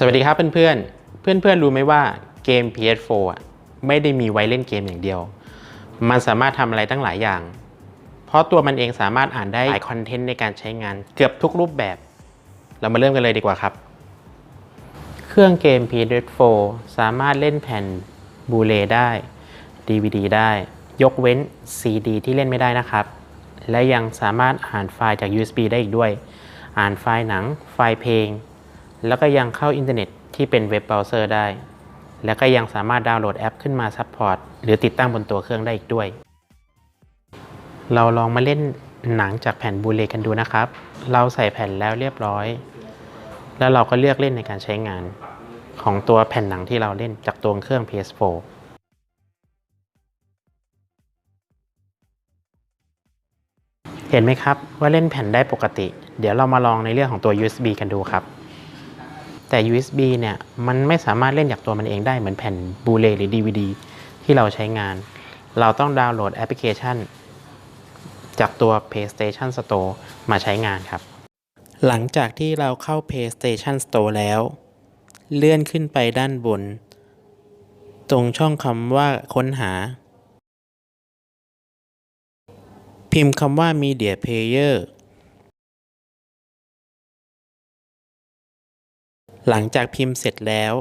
สวัสดีครับเพื่อนๆ เพื่อนๆ รู้ไหมว่าเกม PS4 อะไม่ได้มีไว้เล่นเกมอย่างเดียว มันสามารถทำอะไรตั้งหลายอย่าง เพราะตัวมันเองสามารถอ่านได้หลายคอนเทนต์ในการใช้งานเกือบทุกรูปแบบ เรามาเริ่มกันเลยดีกว่าครับ เครื่องเกม PS4 สามารถเล่นแผ่นบูเลได้ DVD ได้ ยกเว้น CD ที่เล่นไม่ได้นะครับ และยังสามารถอ่านไฟล์จาก USB ได้อีกด้วย อ่านไฟล์หนัง ไฟล์เพลง แล้วก็ยังเข้าอินเทอร์เน็ตที่เป็นเว็บเบราว์เซอร์ได้ แล้วก็ยังสามารถดาวน์โหลดแอปขึ้นมาซัพพอร์ตหรือติดตั้งบนตัวเครื่องได้อีกด้วย เราลองมาเล่นหนังจากแผ่นบูเลกันดูนะครับ เราใส่แผ่นแล้วเรียบร้อย แล้วเราก็เลือกเล่นในการใช้งาน ของตัวแผ่นหนังที่เราเล่นจากตัวเครื่อง PS4 เห็นไหมครับว่าเล่นแผ่นได้ปกติ เดี๋ยวเรามาลองในเรื่องของตัว USB กันดูครับ แต่ USB เนี่ยมันไม่สามารถเล่นจากตัวมันเองได้เหมือนแผ่นบูเลหรือ DVD ที่เราใช้งาน เราต้องดาวน์โหลดแอปพลิเคชัน จากตัว PlayStation Store มาใช้งานครับ หลังจากที่เราเข้า PlayStation Store แล้ว เลื่อนขึ้นไปด้านบน ตรงช่องคำว่าค้นหา พิมพ์คำว่า Media Player หลังจากพิมพ์เสร็จแล้ว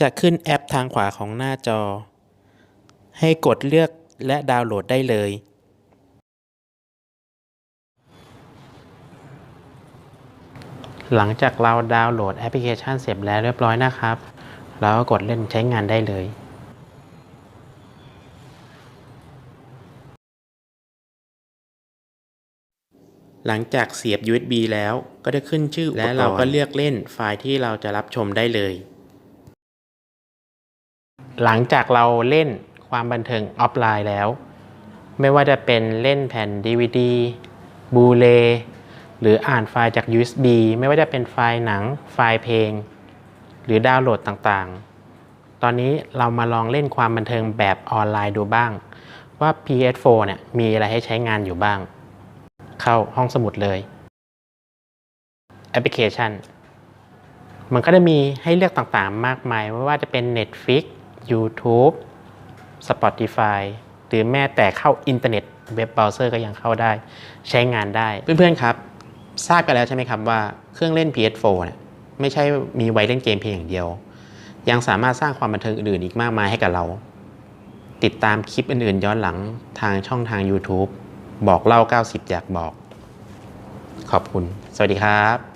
จะขึ้นแอปทางขวาของหน้าจอ ให้กดเลือกและดาวน์โหลดได้เลย หลังจากเราดาวน์โหลดแอปพลิเคชันเสร็จแล้วเรียบร้อยนะครับ เราก็กดเล่นใช้งานได้เลย หลังจากเสียบ USB แล้วก็จะขึ้นชื่อและเราก็เลือกเล่นไฟล์ที่เราจะรับชมได้เลย หลังจากเราเล่นความบันเทิงออฟไลน์แล้ว ไม่ว่าจะเป็นเล่นแผ่น DVD บูเลหรืออ่านไฟล์จาก USB ไม่ว่าจะเป็นไฟล์หนัง ไฟล์เพลง หรือดาวน์โหลดต่างๆ ตอนนี้เรามาลองเล่นความบันเทิงแบบออนไลน์ดูบ้าง ว่า PS4 เนี่ยมีอะไรให้ใช้งานอยู่บ้าง เข้าห้องสมุดเลยแอปพลิเคชัน มันก็จะมีให้เลือกต่างๆ มากมายไม่ว่าจะเป็น Netflix YouTube Spotify หรือแม้แต่เข้าอินเทอร์เน็ตเว็บเบราว์เซอร์ก็ยังเข้าได้ ใช้งานได้ เพื่อนๆครับ ทราบกันแล้วใช่ไหมครับว่าเครื่องเล่น PS4 เนี่ยไม่ใช่มีไว้เล่นเกมเพียงอย่างเดียว ยังสามารถสร้างความบันเทิงอื่นๆอีกมากมายให้กับเรา ติดตามคลิปอื่นๆ ย้อนหลังทางช่องทาง YouTube บอกเล่า 90 อยากบอก ขอบคุณ สวัสดีครับ